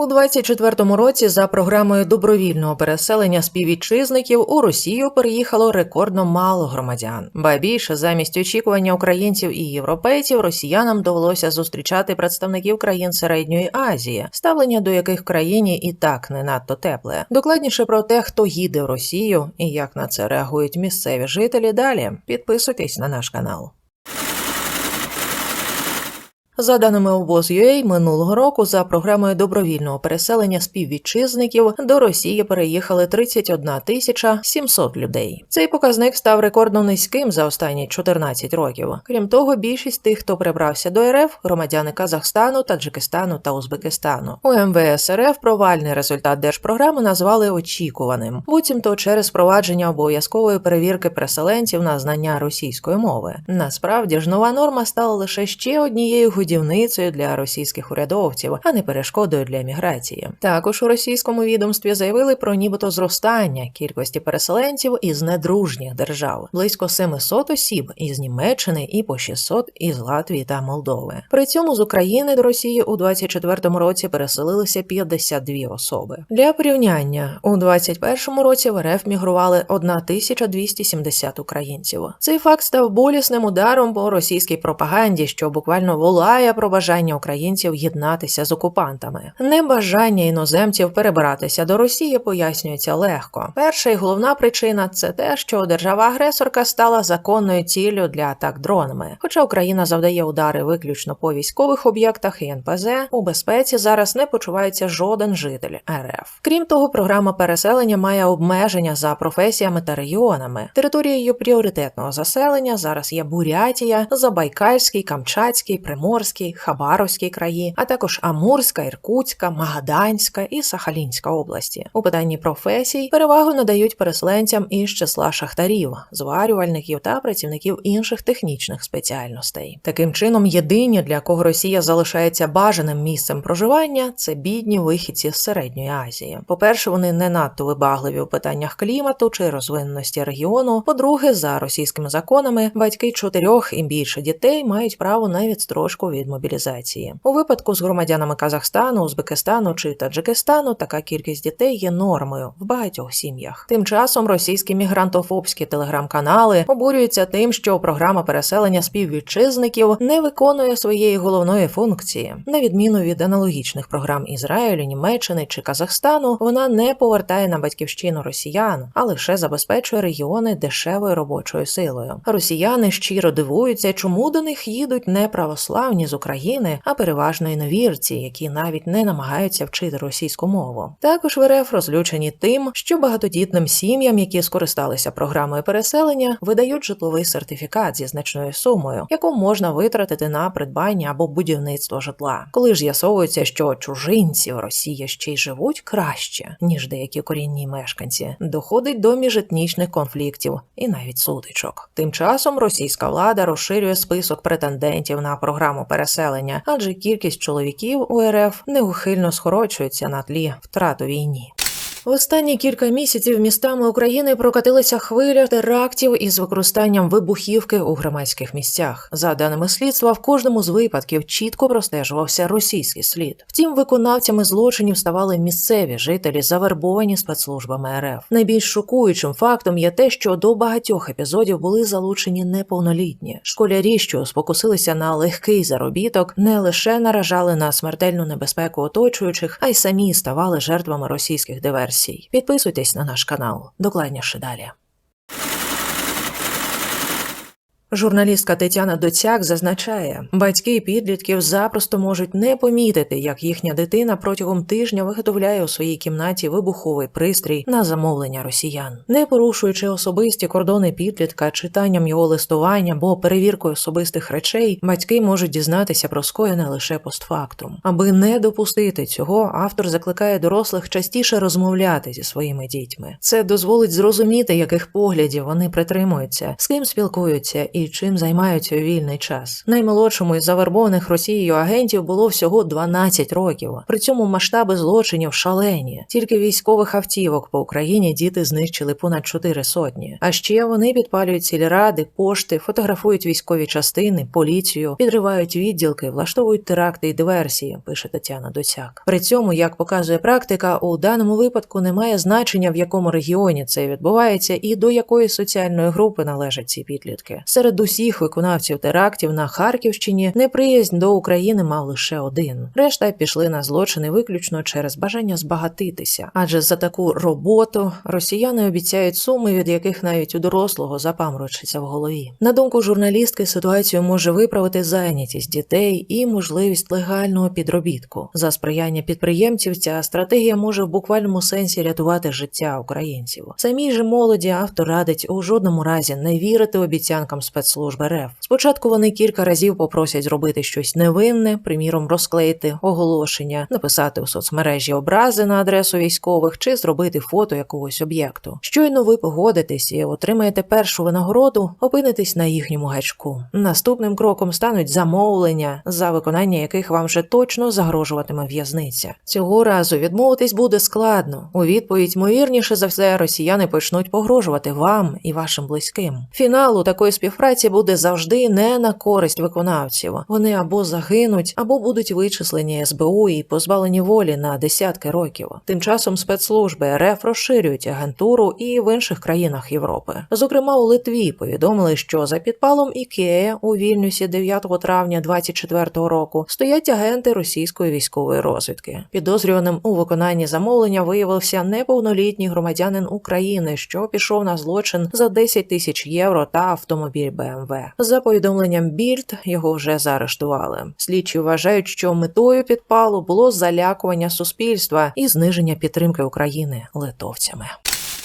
У 24-му році за програмою добровільного переселення співвітчизників у Росію переїхало рекордно мало громадян. Ба більше замість очікування українців і європейців росіянам довелося зустрічати представників країн середньої Азії, ставлення до яких в країні і так не надто тепле. Докладніше про те, хто їде в Росію і як на це реагують місцеві жителі. Далі підписуйтесь на наш канал. За даними обоз.ua, минулого року за програмою добровільного переселення співвітчизників до Росії переїхали 31 тисяча 700 людей. Цей показник став рекордно низьким за останні 14 років. Крім того, більшість тих, хто прибрався до РФ, громадяни Казахстану, Таджикистану та Узбекистану. У МВС РФ провальний результат держпрограми назвали очікуваним, буцімто через впровадження обов'язкової перевірки переселенців на знання російської мови. Насправді ж нова норма стала лише ще однією годівницею для російських урядовців, а не перешкодою для міграції. Також у російському відомстві заявили про нібито зростання кількості переселенців із недружніх держав близько 700 осіб із Німеччини і по 600 із Латвії та Молдови. При цьому з України до Росії у 24-му році переселилися 52 особи. Для порівняння у 21-му році в РФ мігрували 1270 українців. Цей факт став болісним ударом по російській пропаганді, що буквально волає про бажання українців єднатися з окупантами. Небажання іноземців перебиратися до Росії пояснюється легко. Перша і головна причина це те, що держава-агресорка стала законною ціллю для атак дронами. Хоча Україна завдає удари виключно по військових об'єктах і НПЗ, у безпеці зараз не почувається жоден житель РФ. Крім того, програма переселення має обмеження за професіями та регіонами. Територією пріоритетного заселення зараз є Бурятія, Забайкальський, Камчатський, Приморський, Хабаровський краї, а також Амурська, Іркутська, Магаданська і Сахалінська області. У питанні професій перевагу надають переселенцям із числа шахтарів, зварювальників та працівників інших технічних спеціальностей. Таким чином, єдині для кого Росія залишається бажаним місцем проживання, це бідні вихідці з середньої Азії. По-перше, вони не надто вибагливі у питаннях клімату чи розвиненості регіону. По-друге, за російськими законами, батьки чотирьох і більше дітей мають право на відстрочку від мобілізації. У випадку з громадянами Казахстану, Узбекистану чи Таджикистану така кількість дітей є нормою в багатьох сім'ях. Тим часом російські мігрантофобські телеграм-канали обурюються тим, що програма переселення співвітчизників не виконує своєї головної функції. На відміну від аналогічних програм Ізраїлю, Німеччини чи Казахстану, вона не повертає на батьківщину росіян, а лише забезпечує регіони дешевою робочою силою. Росіяни щиро дивуються, чому до них їдуть не православні з України, а переважно іновірці, які навіть не намагаються вчити російську мову. Також в РФ розлючені тим, що багатодітним сім'ям, які скористалися програмою переселення, видають житловий сертифікат зі значною сумою, яку можна витратити на придбання або будівництво житла. Коли ж з'ясовується, що чужинці в Росії ще й живуть краще ніж деякі корінні мешканці, доходить до міжетнічних конфліктів і навіть сутичок. Тим часом російська влада розширює список претендентів на програму переселення, адже кількість чоловіків у РФ неухильно скорочується на тлі втрат у війні. В останні кілька місяців містами України прокатилася хвиля терактів із використанням вибухівки у громадських місцях. За даними слідства, в кожному з випадків чітко простежувався російський слід. Втім, виконавцями злочинів ставали місцеві жителі, завербовані спецслужбами РФ. Найбільш шокуючим фактом є те, що до багатьох епізодів були залучені неповнолітні школярі, що спокусилися на легкий заробіток, не лише наражали на смертельну небезпеку оточуючих, а й самі ставали жертвами російських диверсій. Підписуйтесь на наш канал. Докладніше далі. Журналістка Тетяна Доцяк зазначає, батьки підлітків запросто можуть не помітити, як їхня дитина протягом тижня виготовляє у своїй кімнаті вибуховий пристрій на замовлення росіян, не порушуючи особисті кордони підлітка, читанням його листування або перевіркою особистих речей, батьки можуть дізнатися про скоєне лише постфактум. Аби не допустити цього, автор закликає дорослих частіше розмовляти зі своїми дітьми. Це дозволить зрозуміти, яких поглядів вони притримуються, з ким спілкуються і і чим займаються у вільний час. Наймолодшому із завербованих Росією агентів було всього 12 років. При цьому масштаби злочинів шалені. Тільки військових автівок по Україні діти знищили понад 4 сотні. А ще вони підпалюють сільради, пошти, фотографують військові частини, поліцію, підривають відділки, влаштовують теракти і диверсії. Пише Тетяна Доцяк. При цьому, як показує практика, у даному випадку немає значення в якому регіоні це відбувається і до якої соціальної групи належать ці підлітки. Серед усіх виконавців терактів на Харківщині неприязнь до України мав лише один. Решта пішли на злочини виключно через бажання збагатитися, адже за таку роботу росіяни обіцяють суми, від яких навіть у дорослого запаморочиться в голові. На думку журналістки, ситуацію може виправити зайнятість дітей і можливість легального підробітку. За сприяння підприємців ця стратегія може в буквальному сенсі рятувати життя українців. Самій же молоді автор радить у жодному разі не вірити обіцянкам спецслужби РФ. Спочатку вони кілька разів попросять зробити щось невинне, приміром, розклеїти оголошення, написати у соцмережі образи на адресу військових чи зробити фото якогось об'єкту. Щойно ви погодитесь і отримаєте першу винагороду, опинитесь на їхньому гачку. Наступним кроком стануть замовлення, за виконання яких вам вже точно загрожуватиме в'язниця. Цього разу відмовитись буде складно. У відповідь, ймовірніше за все, росіяни почнуть погрожувати вам і вашим близьким. Фінал у такої співпраці буде завжди не на користь виконавців. Вони або загинуть, або будуть вичислені СБУ і позбавлені волі на десятки років. Тим часом спецслужби РФ розширюють агентуру і в інших країнах Європи. Зокрема, у Литві повідомили, що за підпалом Ікея у Вільнюсі 9 травня 24 року стоять агенти російської військової розвідки. Підозрюваним у виконанні замовлення виявився неповнолітній громадянин України, що пішов на злочин за 10 тисяч євро та автомобіль БМВ. За повідомленням Більд його вже заарештували. Слідчі вважають, що метою підпалу було залякування суспільства і зниження підтримки України литовцями.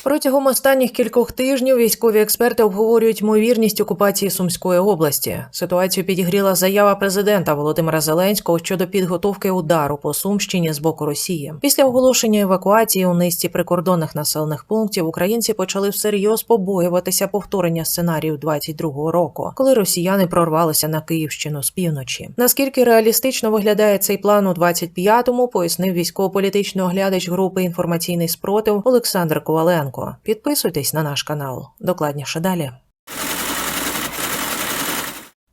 Протягом останніх кількох тижнів військові експерти обговорюють ймовірність окупації Сумської області. Ситуацію підігріла заява президента Володимира Зеленського щодо підготовки удару по Сумщині з боку Росії. Після оголошення евакуації у низці прикордонних населених пунктів українці почали всерйоз побоюватися повторення сценарію 22-го року, коли росіяни прорвалися на Київщину з півночі. Наскільки реалістично виглядає цей план у 25-му, пояснив військово-політичний оглядач групи інформаційний спротив Олександр Коваленко. Підписуйтесь на наш канал. Докладніше далі.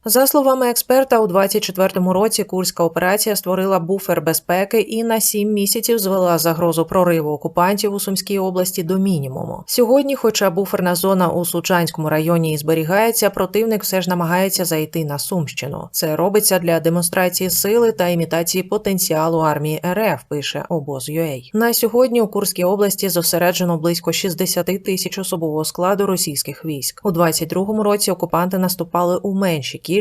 За словами експерта, у 24-му році курська операція створила буфер безпеки і на сім місяців звела загрозу прориву окупантів у Сумській області до мінімуму. Сьогодні, хоча буферна зона у Сучанському районі і зберігається, противник все ж намагається зайти на Сумщину. Це робиться для демонстрації сили та імітації потенціалу армії РФ. Пише обоз.ua. На сьогодні у Курській області зосереджено близько 60 тисяч особового складу російських військ. У 22-му році окупанти наступали у менші кількості,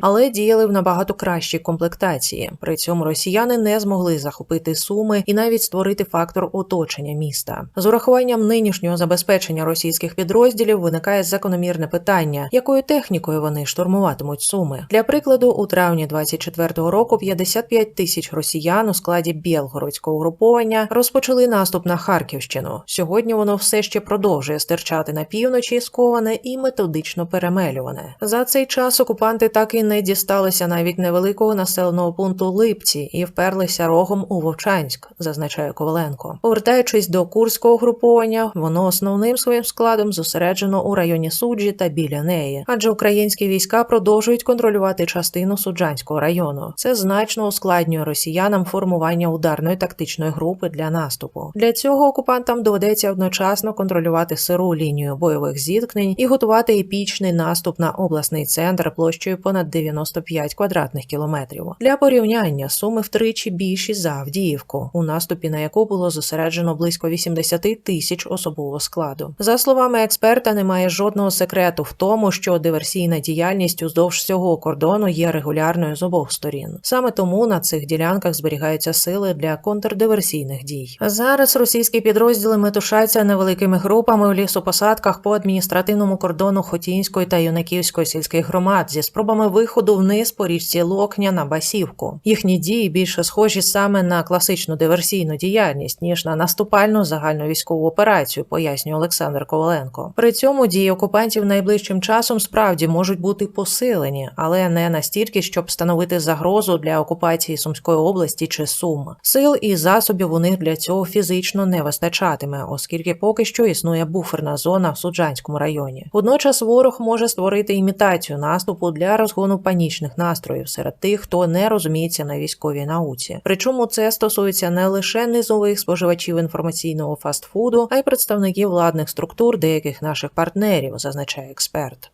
але діяли в набагато кращій комплектації. При цьому росіяни не змогли захопити суми і навіть створити фактор оточення міста. З урахуванням нинішнього забезпечення російських підрозділів виникає закономірне питання, якою технікою вони штурмуватимуть суми. Для прикладу, у травні 24-го року 55 тисяч росіян у складі Білгородського угруповання розпочали наступ на Харківщину. Сьогодні воно все ще продовжує стирчати на півночі, сковане і методично перемелюване. За цей час окупанти так і не дісталися навіть невеликого населеного пункту Липці і вперлися рогом у Вовчанськ, зазначає Коваленко. Повертаючись до курського груповання, воно основним своїм складом зосереджено у районі суджі та біля неї, адже українські війська продовжують контролювати частину суджанського району. Це значно ускладнює росіянам формування ударної тактичної групи для наступу. Для цього окупантам доведеться одночасно контролювати сиру лінію бойових зіткнень і готувати епічний наступ на обласний центр площею понад 95 квадратних кілометрів. Для порівняння суми втричі більші за Авдіївку, у наступі на яку було зосереджено близько 80 тисяч особового складу. За словами експерта, немає жодного секрету в тому, що диверсійна діяльність уздовж всього кордону є регулярною з обох сторін. Саме тому на цих ділянках зберігаються сили для контрдиверсійних дій. Зараз російські підрозділи метушаться невеликими групами в лісопосадках по адміністративному кордону Хотінської та Юнаківської сільських громад зі спробами виходу вниз по річці Локня на Басівку. Їхні дії більше схожі саме на класичну диверсійну діяльність ніж на наступальну загальновійськову операцію, пояснює Олександр Коваленко. При цьому дії окупантів найближчим часом справді можуть бути посилені, але не настільки, щоб становити загрозу для окупації Сумської області чи Сум. Сил і засобів у них для цього фізично не вистачатиме, оскільки поки що існує буферна зона в Суджанському районі. Водночас ворог може створити імітацію наступу для розгону панічних настроїв серед тих, хто не розуміється на військовій науці. Причому це стосується не лише низових споживачів інформаційного фастфуду, а й представників владних структур деяких наших партнерів, зазначає експерт.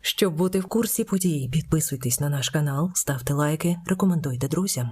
Щоб бути в курсі подій, підписуйтесь на наш канал, ставте лайки, рекомендуйте друзям.